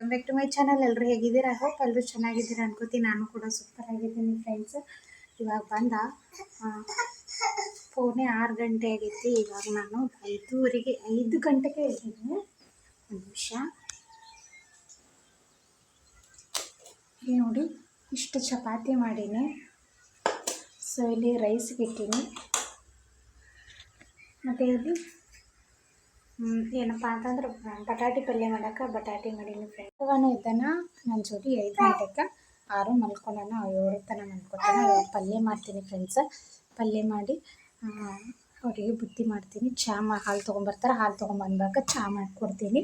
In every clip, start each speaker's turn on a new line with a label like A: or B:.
A: Welcome back to my channel ಎಲ್ಲರೂ ಹೇಗಿದ್ದೀರಾ? Hope ಎಲ್ಲರೂ ಚೆನ್ನಾಗಿದ್ದೀರಾ ಅನ್ಕೋತೀನಿ. ನಾನು ಕೂಡ ಸೂಪರ್ ಆಗಿದ್ದೀನಿ ಫ್ರೆಂಡ್ಸ್ ಇವಾಗ ಬಂದ ಪೋನೆ ಆರು ಗಂಟೆ ಆಗೈತಿ ಇವಾಗ ನಾನು ಐದೂವರೆಗೆ, ಐದು ಗಂಟೆಗೆ ಇದ್ದೀನಿ ಒಂದು ನಿಮಿಷ. ಇಲ್ಲಿ ನೋಡಿ, ಇಷ್ಟು ಚಪಾತಿ ಮಾಡೀನಿ. ಸೊ ಇಲ್ಲಿ ರೈಸ್ಗೆ ಇಟ್ಟೀನಿ ಮತ್ತು ಇಲ್ಲಿ ಏನಪ್ಪ ಅಂತಂದ್ರೆ ಬಟಾಟಿ ಪಲ್ಯ ಮಾಡಕ್ಕೆ ಬಟಾಟಿ ಮಾಡೀನಿ ಫ್ರೆಂಡ್ ಅವನು ಇದ್ದಾನ ನನ್ನ ಜೋಡಿ ಐದು ಗಂಟೆಗೆ ಆರು ಮಲ್ಕೊಂಡಾನ, ಏಳು ತನಕ ಮಲ್ಕೊತಾನ. ಪಲ್ಯ ಮಾಡ್ತೀನಿ ಫ್ರೆಂಡ್ಸ್ ಪಲ್ಯ ಮಾಡಿ ಅವರಿಗೆ ಬುತ್ತಿ ಮಾಡ್ತೀನಿ. ಚಹಾ ಮಾ, ಹಾಲು ತೊಗೊಂಬರ್ತಾರೆ, ಹಾಲು ತೊಗೊಂಬಂದಾಗ ಚಾ ಮಾಡಿಕೊಡ್ತೀನಿ.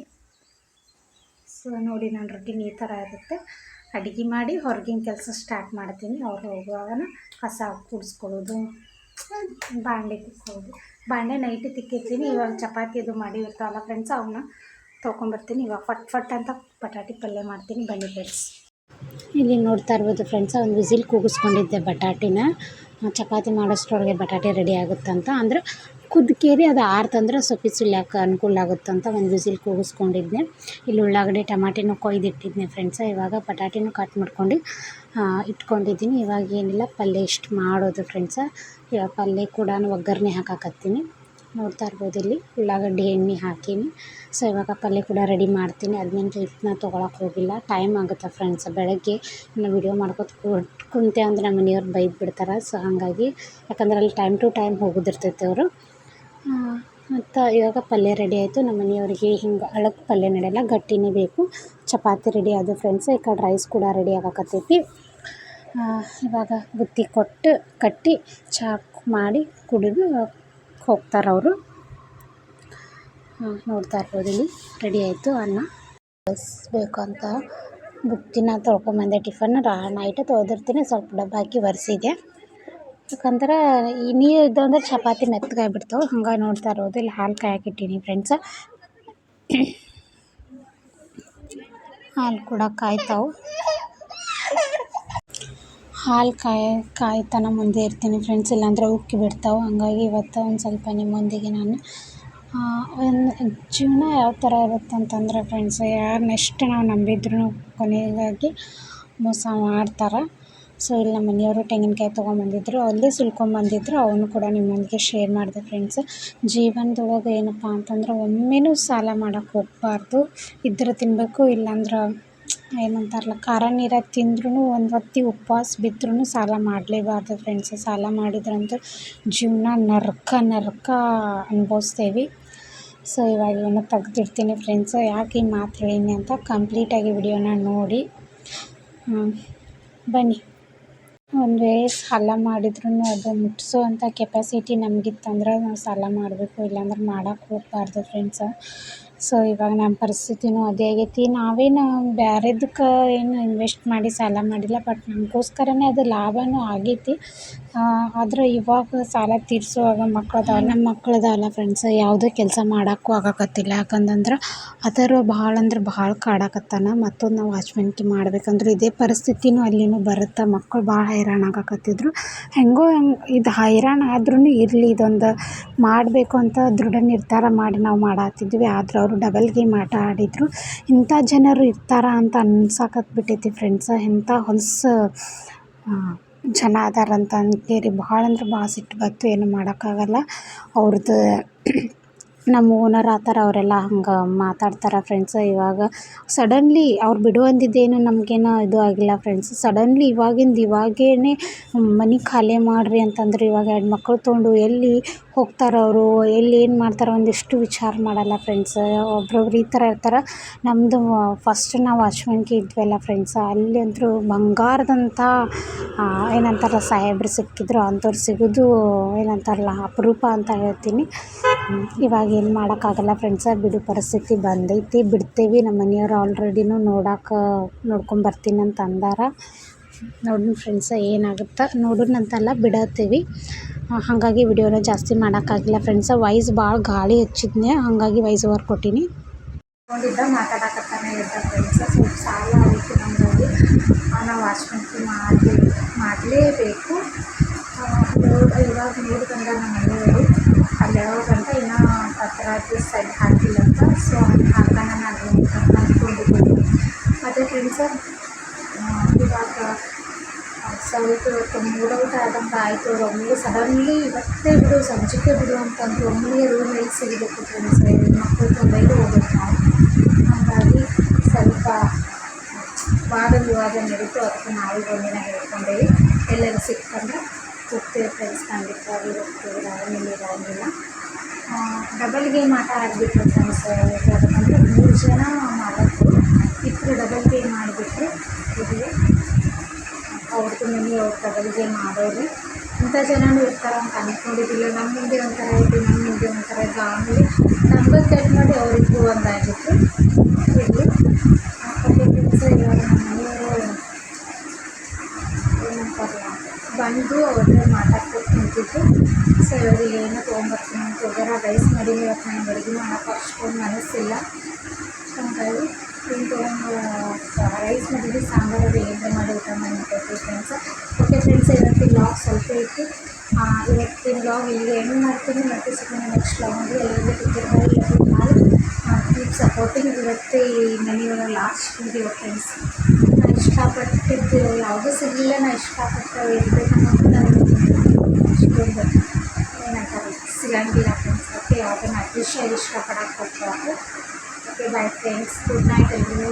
A: ಸೊ ನೋಡಿ ನನ್ನ ರೊಟೀನ್ ಈ ಥರ ಇರುತ್ತೆ. ಅಡುಗೆ ಮಾಡಿ ಹೊರಗಿನ ಕೆಲಸ ಸ್ಟಾರ್ಟ್ ಮಾಡ್ತೀನಿ. ಅವ್ರು ಹೋಗುವಾಗ ಕಸ ಕೂಡಿಸ್ಕೊಳ್ಳೋದು ಬಾಂಡೆ ತಿಕ್ಕೋದು ಬಾಂಡೆ ನೈಟಿ ತಿಕ್ಕಿರ್ತೀನಿ. ಇವಾಗ ಚಪಾತಿ ಅದು ಮಾಡಿರ್ತಾವಲ್ಲ ಫ್ರೆಂಡ್ಸ್ ಅವನ್ನ ತೊಗೊಂಬರ್ತೀನಿ ಇವಾಗ ಫಟ್ ಫಟ್ ಅಂತ ಬಟಾಟಿ ಪಲ್ಯ ಮಾಡ್ತೀನಿ. ಬನ್ನಿ ಫ್ರೆಂಡ್ಸ್ ಇಲ್ಲಿ ನೋಡ್ತಾ ಇರ್ಬೋದು ಫ್ರೆಂಡ್ಸ್ ಒಂದು ವಿಸಿಲ್ ಕೂಗಿಸ್ಕೊಂಡಿದ್ದೆ ಬಟಾಟಿನ ಚಪಾತಿ ಮಾಡೋಷ್ಟರೊಳಗೆ ಬಟಾಟೆ ರೆಡಿ ಆಗುತ್ತಂತ. ಅಂದ್ರೆ ಕುದ್ಕೇರಿ ಅದು ಆರ್ತಂದ್ರೆ ಸೊಪ್ಪಿ ಸುಲಿಯೋಕೆ ಅನುಕೂಲ ಆಗುತ್ತಂತ ಒಂದು ವಿಸಿಲ್ ಕೂಗಿಸ್ಕೊಂಡಿದ್ದೆ. ಇಲ್ಲಿ ಉಳ್ಳಾಗಡ್ಡೆ, ಟಮಾಟಿನೂ ಕೊಯ್ದಿಟ್ಟಿದ್ದೆ ಫ್ರೆಂಡ್ಸ ಇವಾಗ ಬಟಾಟಿನೂ ಕಟ್ ಮಾಡ್ಕೊಂಡು ಇಟ್ಕೊಂಡಿದ್ದೀನಿ. ಇವಾಗ ಏನಿಲ್ಲ, ಪಲ್ಯ ಇಷ್ಟು ಮಾಡೋದು ಫ್ರೆಂಡ್ಸ ಇವಾಗ ಪಲ್ಯ ಕೂಡ ಒಗ್ಗರಣೆ ಹಾಕಾಕತ್ತೀನಿ. ನೋಡ್ತಾ ಇರ್ಬೋದು ಇಲ್ಲಿ, ಉಳ್ಳಾಗಡ್ಡೆ ಎಣ್ಣೆ ಹಾಕೀನಿ. ಸೊ ಇವಾಗ ಪಲ್ಯ ಕೂಡ ರೆಡಿ ಮಾಡ್ತೀನಿ. ಅದನ್ನ ಹಿಟ್ಟನ್ನ ತೊಗೊಳಕ್ಕೆ ಹೋಗಿಲ್ಲ. ಟೈಮ್ ಆಗುತ್ತೆ ಫ್ರೆಂಡ್ಸ್ ಬೆಳಗ್ಗೆ ನಾನು ವಿಡಿಯೋ ಮಾಡ್ಕೊತ ಕುಂತೆ ಅಂದರೆ ನಮ್ಮ ಮನೆಯವ್ರು ಬೈದು ಬಿಡ್ತಾರೆ. ಸೊ ಹಾಗಾಗಿ ಯಾಕಂದ್ರೆ ಅಲ್ಲಿ ಟೈಮ್ ಟು ಟೈಮ್ ಹೋಗೋದಿರ್ತೈತೆ ಅವರು. ಮತ್ತು ಇವಾಗ ಪಲ್ಯ ರೆಡಿ ಆಯಿತು. ನಮ್ಮ ಮನೆಯವ್ರಿಗೆ ಹಿಂಗೆ ಅಳಕ್ಕೆ ಪಲ್ಯ ನಡೆಯಲ್ಲ ಗಟ್ಟಿನೇ ಬೇಕು. ಚಪಾತಿ ರೆಡಿ ಆದ ಫ್ರೆಂಡ್ಸ್ ಈ ಕಡೆ ರೈಸ್ ಕೂಡ ರೆಡಿ ಆಗಕತ್ತೈತಿ. ಇವಾಗ ಬುತ್ತಿ ಕೊಟ್ಟು ಕಟ್ಟಿ ಚಹಾ ಮಾಡಿ ಕುಡಿದು ಹೋಗ್ತಾರೆ ಅವರು. ನೋಡ್ತಾ ಇರ್ಬೋದು ಇಲ್ಲಿ. ರೆಡಿ ಆಯಿತು ಅನ್ನ. ಬೇಕು ಅಂತ ಬುತ್ತಿನ ತೊಳ್ಕೊಂಬಂದೆ ಟಿಫನ್ ರಾ ನೈಟ್ ತೊಳೆದಿರ್ತೀನಿ ಸ್ವಲ್ಪ ಡಬ್ಬ ಹಾಕಿ ಒರೆಸಿದೆ ಯಾಕಂದ್ರೆ ಈ ನೀರು ಇದ್ದವು ಅಂದ್ರೆ ಚಪಾತಿ ಮೆತ್ತಗಾಗ್ಬಿಡ್ತಾವೆ. ಹಂಗಾಗಿ ನೋಡ್ತಾ ಇರೋದು. ಇಲ್ಲಿ ಹಾಲು ಕಾಯಕ್ಕಿಟ್ಟೀನಿ ಫ್ರೆಂಡ್ಸ ಹಾಲು ಕೂಡ ಕಾಯ್ತಾವೆ. ಹಾಲು ಕಾಯ, ಕಾಯ್ತಾನ ಮುಂದೆ ಇರ್ತೀನಿ ಫ್ರೆಂಡ್ಸ್ ಇಲ್ಲಾಂದ್ರೆ ಉಕ್ಕಿ ಬಿಡ್ತಾವೆ. ಹಂಗಾಗಿ ಇವತ್ತು ಒಂದು ಸ್ವಲ್ಪ ನಿಮ್ಮೊಂದಿಗೆ ನಾನು ಒಂದು ಜೀವನ ಯಾವ ಥರ ಇರುತ್ತೆ ಅಂತಂದ್ರೆ ಫ್ರೆಂಡ್ಸ್ ಯಾರನ್ನೆಷ್ಟು ನಾವು ನಂಬಿದ್ರು ಕೊನೆಗಾಗಿ ಮೋಸ ಮಾಡ್ತಾರೆ. ಸೊ ಇಲ್ಲಿ ನಮ್ಮ ಮನೆಯವರು ತೆಂಗಿನಕಾಯಿ ತೊಗೊಂಬಂದಿದ್ರು, ಅಲ್ಲೇ ಸುಲ್ಕೊಂಬಂದಿದ್ರು, ಅವನು ಕೂಡ ನಿಮ್ಮೊಂದಿಗೆ ಶೇರ್ ಮಾಡಿದೆ ಫ್ರೆಂಡ್ಸ್ ಜೀವನದೊಳಗೆ ಏನಪ್ಪ ಅಂತಂದ್ರೆ ಒಮ್ಮೆನೂ ಸಾಲ ಮಾಡೋಕ್ಕೆ ಹೋಗಬಾರ್ದು. ಇದ್ರೆ ತಿನ್ನಬೇಕು ಇಲ್ಲಾಂದ್ರೆ ಏನಂತಾರಲ್ಲ, ಖಾರ ನೀರ ತಿಂದ್ರೂ ಒಂದು ಹೊತ್ತಿ ಉಪವಾಸ ಬಿದ್ರೂ ಸಾಲ ಮಾಡಲೇಬಾರ್ದು ಫ್ರೆಂಡ್ಸ್ ಸಾಲ ಮಾಡಿದ್ರಂತೂ ಜೀವನ ನರ್ಕ ನರ್ಕ ಅನುಭವಿಸ್ತೇವೆ. ಸೊ ಇವಾಗ ಇವನ್ನ ತೆಗ್ದಿಡ್ತೀನಿ ಫ್ರೆಂಡ್ಸ್ ಯಾಕೆ ಈ ಮಾತು ಹೇಳೀನಿ ಅಂತ ಕಂಪ್ಲೀಟಾಗಿ ವಿಡಿಯೋನ ನೋಡಿ. ಬನ್ನಿ. ಒಂದು ಸಾಲ ಮಾಡಿದ್ರೂ ಅದು ಮುಟ್ಟಿಸುವಂಥ ಕೆಪಾಸಿಟಿ ನಮಗಿತ್ತಂದ್ರೆ ನಾವು ಸಾಲ ಮಾಡಬೇಕು ಇಲ್ಲಾಂದ್ರೆ ಮಾಡೋಕೆ ಹೋಗಬಾರ್ದು ಫ್ರೆಂಡ್ಸ ಸೊ, ಇವಾಗ ನಮ್ಮ ಪರಿಸ್ಥಿತಿನೂ ಅದೇ ಆಗೈತಿ. ನಾವೇನು ಬೇರೆದಕ್ಕೆ ಏನು ಇನ್ವೆಸ್ಟ್ ಮಾಡಿ ಸಾಲ ಮಾಡಿಲ್ಲ ಬಟ್ ನಮಗೋಸ್ಕರನೇ ಅದು ಲಾಭವೂ ಆಗೈತಿ. ಆದ್ರೆ ಇವಾಗ ಸಾಲ ತೀರಿಸುವಾಗ ಮಕ್ಳು ನಮ್ಮ ಮಕ್ಳು ಫ್ರೆಂಡ್ಸ್ ಯಾವುದೇ ಕೆಲಸ ಮಾಡೋಕ್ಕೂ ಆಗಾಕತ್ತಿಲ್ಲ. ಯಾಕಂತಂದ್ರೆ ಅದರ ಭಾಳ ಅಂದ್ರೆ ಭಾಳ ಕಾಡಾಕತ್ತಾನ. ಮತ್ತೊಂದು ನಾವು ವಾಚ್ಮೆನ್ಕಿ ಮಾಡ್ಬೇಕಂದ್ರೆ ಇದೇ ಪರಿಸ್ಥಿತಿನೂ ಅಲ್ಲಿನೂ ಬರುತ್ತೆ. ಮಕ್ಕಳು ಭಾಳ ಹೈರಾಣ ಆಗಕತ್ತಿದ್ರು. ಹೆಂಗೋ ಹೆಂಗೆ ಇದು ಹೈರಾಣ ಆದ್ರೂ ಇರಲಿ, ಇದೊಂದು ಮಾಡಬೇಕು ಅಂತ ದೃಢ ನಿರ್ಧಾರ ಮಾಡಿ ನಾವು ಮಾಡತ್ತಿದ್ವಿ ಆದ್ರೆ ಅವರು ಡಬಲ್ ಗೇಮ್ ಆಟ ಆಡಿದರು. ಇಂಥ ಜನರು ಇರ್ತಾರ ಅಂತ ಅನ್ಸಕತ್ಬಿಟ್ಟೈತಿ ಫ್ರೆಂಡ್ಸ್ ಎಂಥ ಹೊಲಸು ಜನ ಅದಾರಂತ ಅಂತೇಳಿ ಭಾಳ ಅಂದ್ರೆ ಭಾಳ ಸಿಟ್ಟು ಬಂತು ಏನು ಮಾಡೋಕ್ಕಾಗಲ್ಲ. ಅವ್ರದ್ದು ನಮ್ಮ ಓನರ್ ಆ ಥರ ಅವರೆಲ್ಲ ಹಂಗೆ ಮಾತಾಡ್ತಾರೆ ಫ್ರೆಂಡ್ಸ್ ಇವಾಗ ಸಡನ್ಲಿ ಅವ್ರು ಬಿಡುವಂದಿದ್ದೇನು ನಮಗೇನು ಇದು ಆಗಿಲ್ಲ ಫ್ರೆಂಡ್ಸ್ ಸಡನ್ಲಿ ಇವಾಗಿಂದ ಇವಾಗೇನೆ ಮನೆ ಖಾಲಿ ಮಾಡಿರಿ ಅಂತಂದ್ರೆ ಇವಾಗ ಎರಡು ಮಕ್ಕಳು ತೊಗೊಂಡು ಎಲ್ಲಿ ಹೋಗ್ತಾರೆ ಅವರು? ಎಲ್ಲಿ ಏನು ಮಾಡ್ತಾರೆ ಒಂದಿಷ್ಟು ವಿಚಾರ ಮಾಡಲ್ಲ ಫ್ರೆಂಡ್ಸ್ ಒಬ್ರೊಬ್ರು ಈ ಥರ ಇರ್ತಾರೆ. ನಮ್ಮದು ಫಸ್ಟ್ ನಾವು ವಾಚ್ಮೆನ್ಗೆ ಇದ್ವಲ್ಲ ಫ್ರೆಂಡ್ಸ್ ಅಲ್ಲಿ ಅಂತೂ ಬಂಗಾರದಂಥ ಏನಂತಾರಲ್ಲ ಸಾಹೇಬ್ರು ಸಿಕ್ಕಿದ್ರು. ಅಂಥವ್ರು ಸಿಗೋದು ಏನಂತಾರಲ್ಲ ಅಪರೂಪ ಅಂತ ಹೇಳ್ತೀನಿ. ಇವಾಗ ಏನು ಮಾಡೋಕ್ಕಾಗಲ್ಲ ಫ್ರೆಂಡ್ಸ ಬಿಡು, ಪರಿಸ್ಥಿತಿ ಬಂದೈತಿ. ಬಿಡ್ತೀವಿ ನಮ್ಮ ಮನೆಯವ್ರು ಆಲ್ರೆಡಿನೂ ನೋಡಕ್ಕೆ ನೋಡ್ಕೊಂಬರ್ತೀನಿ ಅಂತ ಅಂದಾರ. ನೋಡೋಣ ಫ್ರೆಂಡ್ಸ ಏನಾಗುತ್ತೆ? ನೋಡೋಣ ಅಂತಲ್ಲ ಬಿಡತ್ತೀವಿ. ಹಾಗಾಗಿ ವಿಡಿಯೋನ ಜಾಸ್ತಿ ಮಾಡೋಕ್ಕಾಗಿಲ್ಲ ಫ್ರೆಂಡ್ಸ ವೈಸ್ ಭಾಳ ಗಾಳಿ ಹಚ್ಚಿದ್ನೆ, ಹಾಗಾಗಿ ವಾಯ್ಸ್ ಓವರ್ ಕೊಟ್ಟೀನಿ. ಮಾತಾಡಕತ್ತಾನೆ ಇದ್ದ ಫ್ರೆಂಡ್ಸ ಸ್ವಲ್ಪ ಸಾಲ ಆಯಿತು ನಮ್ಮಲ್ಲಿ ನಾವು ಮಾಡಿ ಮಾಡಲೇಬೇಕು. ಇವಾಗ ನೋಡಿದಂಗ ನಮ್ಮ ಮನೆಯವರು ಅಲ್ಲಿ ಯಾವಾಗಂತ ಇನ್ನೂ ಪತ್ರ ಸೈಡ್ ಹಾಕಿಲ್ಲ ಅಂತ. ಸೊ ಹಾಕೋಣ ನಾನು ಅಂದ್ಕೊಂಡಿದ್ದೀನಿ ಫ್ರೆಂಡ್ಸ್ ಇವಾಗ ಸ್ವಲ್ಪ ಇವತ್ತು ಮೂಡೌಟ್ ಆದಂಗೆ ಆಯಿತು. ಒಮ್ಮೆ ಸಡನ್ಲಿ ಇವತ್ತೇ ಬಿಡು, ಸಂಜೆಗೆ ಬಿಡು ಅಂತಂದು ಒಮ್ಮೆ ರೂಮ್ ಎಲ್ಲಿ ಸಿಗಬೇಕು ಫ್ರೆಂಡ್ಸ್ ಮಕ್ಕಳು ತೊಂದರೆಗೆ ಹೋಗ್ಬೇಕು. ನಾವು ಹಾಗಾಗಿ ಸ್ವಲ್ಪ ವಾದ ವಿವಾದ ನಡೀತು. ಅದಕ್ಕೆ ನಾವು ಒಂದಿನ ಹೇಳ್ಕೊಂಡೇವಿ. ಎಲ್ಲರೂ ಸಿಕ್ಕಂದ್ರೆ ಹೋಗ್ತೇವೆ ಫ್ರೆಂಡ್ಸ್ ಖಂಡಿತವಾಗಿ ಹೋಗ್ತೀವಿ ರಾವಣಿಲಿ ಇರೋಂಗಿಲ್ಲ ಡಬಲ್ ಗೇಮ್ ಆಟ ಆಡಿಬಿಟ್ರು ಫ್ರೆಂಡ್ಸ್ ಯಾಕಂದರೆ ಮೂರು ಜನ ಮಾಡೋದು ಇಬ್ಬರು ಡಬಲ್ ಗೇಮ್ ಮಾಡಿಬಿಟ್ರು ಇದಕ್ಕೆ ಅವ್ರದ್ದು ಮನೆ, ಅವ್ರು ಡಬಲ್ ಗೇಮ್ ಆಡೋರು. ಇಂಥ ಜನನೂ ಇರ್ತಾರೆ ಅಂತ ಅಂದ್ಕೊಂಡಿದ್ದಿಲ್ಲ ನಮ್ಮ ಹಿಂದೆ ಒಂಥರ ಇದ್ದು ನಮ್ಮ ಹಿಂದೆ ಒಂಥರ ಇದ್ದು ಆಮೇಲೆ ನಂಬರ್ ಸೆಟ್ ಮಾಡಿ ಅವರಿಗೂ ಒಂದಾಗಿತ್ತು. ಇಲ್ಲಿ ಓಕೆ ಫ್ರೆಂಡ್ಸ್ ಇವಾಗ ನಮ್ಮ ಮನೆಯವರು ಏನಂತಾರಲ್ಲ ಬಂದು ಅವ್ರನ್ನ ಮಾತಾಡ್ಕೊಂಡು ನಿಂತಿದ್ದು ಸೊ ಏನೋ ತೊಗೊಂಬರ್ತೀನಿ ಅಂತ ರೈಸ್ ಮಾಡಿಲ್ಲ ಇವತ್ತು ನನಗೆ ಅಡುಗೆ ಮಾಡೋಕೆ ಅಷ್ಟೊಂದು ಮನಸ್ಸಿಲ್ಲ. ಹಾಗಾಗಿ ಏನು ತೊಗೊಂಡು ರೈಸ್ ಮಾಡಿದ್ವಿ, ಸಾಂಬಾರು ಏನಾರ ಮಾಡಿ ಊಟ ಮಾಡಿ ಫ್ರೆಂಡ್ಸ್ ಓಕೆ ಫ್ರೆಂಡ್ಸ್ ಇವತ್ತಿನ ಲಾಗ್ ಸ್ವಲ್ಪ ಇತ್ತು. ಇವತ್ತಿನ ಲಾಗ್ ಇಲ್ಲಿಗೆ ಎಂಡ್ ಮಾಡ್ತೀನಿ. ಮತ್ತೆ ಸಿಗೋಣ ನೆಕ್ಸ್ಟ್ ಲಾಗಲ್ಲಿ ಎಲ್ಲರಿಗೂ ಟಿಕೆಟ್ ಸಪೋರ್ಟಿಂಗ್ ಇವತ್ತು ಈ ಮನೆಯೊಳಗೆ ಲಾಸ್ಟ್ ವಿಡಿಯೋ ಫ್ರೆಂಡ್ಸ್ ನಾನು ಇಷ್ಟಪಟ್ಟಿದ್ದು ಯಾವುದೂ ಸಿಗಲಿಲ್ಲ, ನಾನು ಇಷ್ಟಪಟ್ಟು ಇರಬೇಕನ್ನೋದು ನನಗೆ ಅಷ್ಟೊಂದು ಏನಂತಾರೆ ಸಿಗಂಗಿಲ್ಲ ಫ್ರೆಂಡ್ಸ್ ಓಕೆ ಯಾವುದನ್ನ ಅತಿಶಯ ಇಷ್ಟಪಡಕ್ಕೆ ಹೋಗ್ಬಾರ್ದು okay bye friends good night ಎಲ್ಲರೂ